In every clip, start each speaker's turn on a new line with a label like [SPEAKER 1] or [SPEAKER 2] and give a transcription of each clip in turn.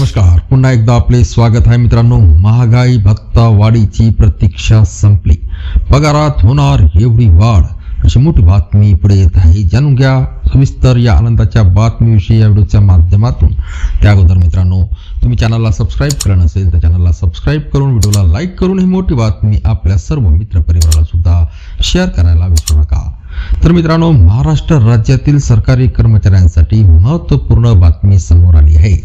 [SPEAKER 1] नमस्कार. पुन्हा एकदा आपले स्वागत आहे मित्रांनो. महागाई भत्ता वाढीची प्रतीक्षा संपली. पगारात होणार एवढी वाढ. अशी मोठी बातमी पुढे येत आहे. जाणून घ्या सविस्तर या आनंदाच्या बातमीविषयी या व्हिडिओच्या माध्यमातून. त्या अगोदर मित्रांनो तुम्ही चॅनलला सबस्क्राईब केलं नसेल तर चॅनलला सबस्क्राईब करून व्हिडिओला लाईक करून ही मोठी बातमी आपल्या सर्व मित्रपरिवाराला सुद्धा शेअर करायला विसरू नका. तर मित्रांनो महाराष्ट्र राज्यातील सरकारी कर्मचाऱ्यांसाठी महत्त्वपूर्ण बातमी समोर आली आहे.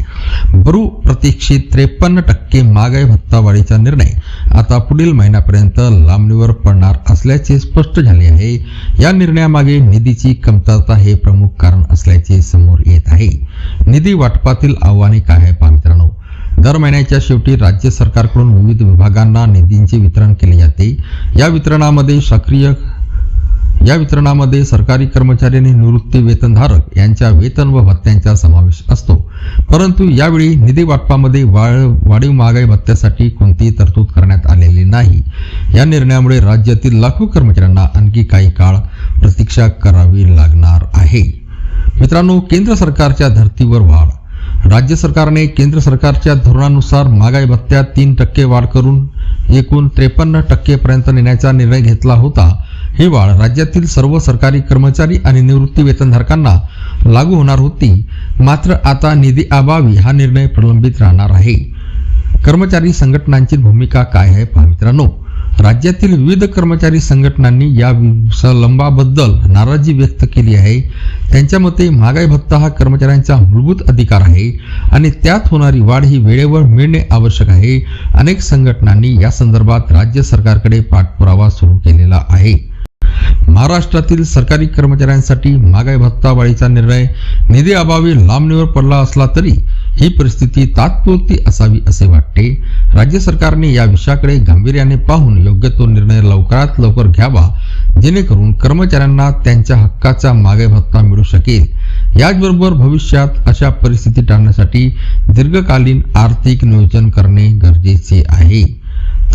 [SPEAKER 1] बरू प्रतीक्षित त्रेपन्न टक्के महागाई भत्ता वाढीचा निर्णय आता पुढील महिन्यापर्यंत लांबणीवर पडणार असल्याचे स्पष्ट झाले आहे. या निर्णयामागे निधीची कमतरता हे प्रमुख कारण असल्याचे समोर येत आहे. निधी वाटपातील आव्हाने काय आहे पहा मित्रांनो. दर महिन्याच्या शेवटी राज्य सरकारकडून विविध विभागांना निधींचे वितरण केले जाते. या वितरणामध्ये सक्रिय या वितरणामध्ये सरकारी कर्मचारी आणि निवृत्ती वेतनधारक यांच्या वेतन व भत्त्यांचा समावेश असतो. परंतु यावेळी निधी वाटपामध्ये वाढ वाढीव महागाई भत्त्यासाठी कोणतीही तरतूद करण्यात आलेली नाही. या निर्णयामुळे राज्यातील लाखो कर्मचाऱ्यांना आणखी काही काळ प्रतीक्षा करावी लागणार आहे. मित्रांनो केंद्र सरकारच्या धर्तीवर वाढ. राज्य सरकारने केंद्र सरकारच्या धोरणानुसार महागाई भत्त्यात तीन टक्के वाढ करून एकूण त्रेपन्न टक्केपर्यंत नेण्याचा निर्णय घेतला होता. ही वाढ राज्यातील सर्व सरकारी कर्मचारी आणि निवृत्ती वेतनधारकांना लागू होणार होती. मात्र आता निधी अभावी हा निर्णय प्रलंबित राहणार आहे. कर्मचारी संघटनांची भूमिका काय आहे पहा मित्रांनो. राज्यातील विविध कर्मचारी संघटनांनी या संलंबाबद्दल नाराजी व्यक्त केली आहे. त्यांच्या मते महागाई भत्ता हा कर्मचाऱ्यांचा मूलभूत अधिकार आहे आणि त्यात होणारी वाढ ही वेळेवर मिळणे आवश्यक आहे. अनेक संघटनांनी या संदर्भात राज्य सरकारकडे पाठपुरावा सुरू केलेला आहे. महाराष्ट्रातील सरकारी कर्मचाऱ्यांसाठी महागाई भत्ता वाढीचा निर्णय निधी अभावी लांबणीवर पडला असला तरी ही परिस्थिती तात्पुरती असावी असे वाटते. राज्य सरकारने या विषयाकडे गांभीर्याने पाहून योग्य तो निर्णय लवकरात लवकर घ्यावा जेणेकरून कर्मचाऱ्यांना त्यांच्या हक्काचा मागे भत्ता मिळू शकेल. याचबरोबर भविष्यात अशा परिस्थिती टाळण्यासाठी दीर्घकालीन आर्थिक नियोजन करणे गरजेचे आहे.